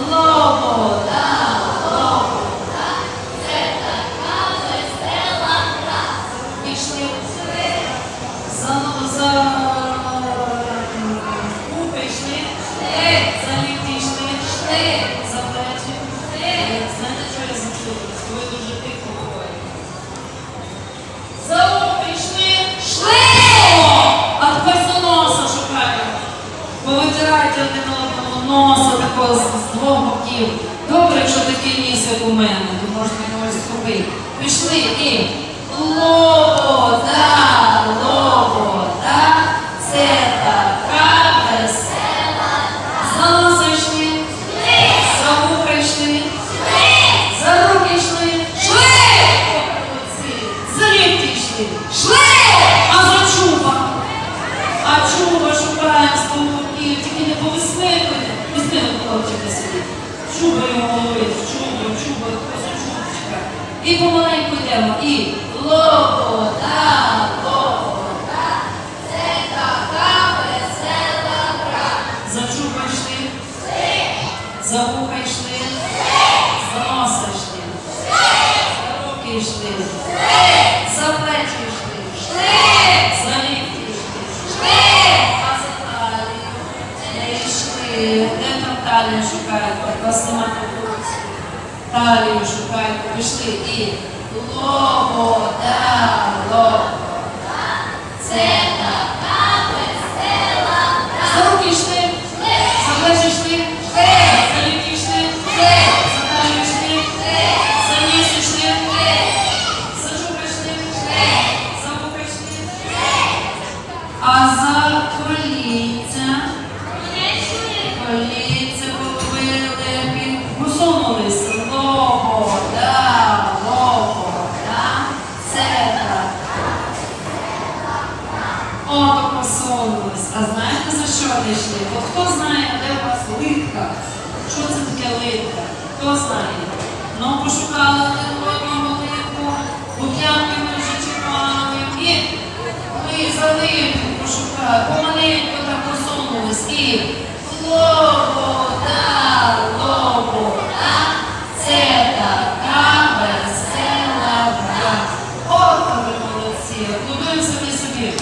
Лобода, такого з двох боків. Добре, якщо такий ніс, як у мене, то можна когось купити. Пішли і лобода, лобода, це така весела. За носа йшли, за вуха йшли, за руки йшли, Молодці. за лікті йшли, а за чуба. А чуба шукаємо з боків, тільки не повисмикуйте. Хлопчика собі. Чубою голови, чубою, чубою, просто чубчика. І помаленьку йдемо. І лобода, лобода, це така весела гра. За чуба йшли, за вуха йшли, за носа йшли, за руки йшли, за плечі йшли, за лікті йшли. А за талію не йшли. Де там талію шукаєте? Нема тут. Талію шукаєте. Пішли і лобода, лобода. молитва, хто знає. Ну пошукала одну молитву, буб'янки ми вже чекали, і ми за липку пошукали, помаленьку так посунулись і Лобода, лобода, це така весела гра. Ох, ви молодці, облюбуємося ми собі.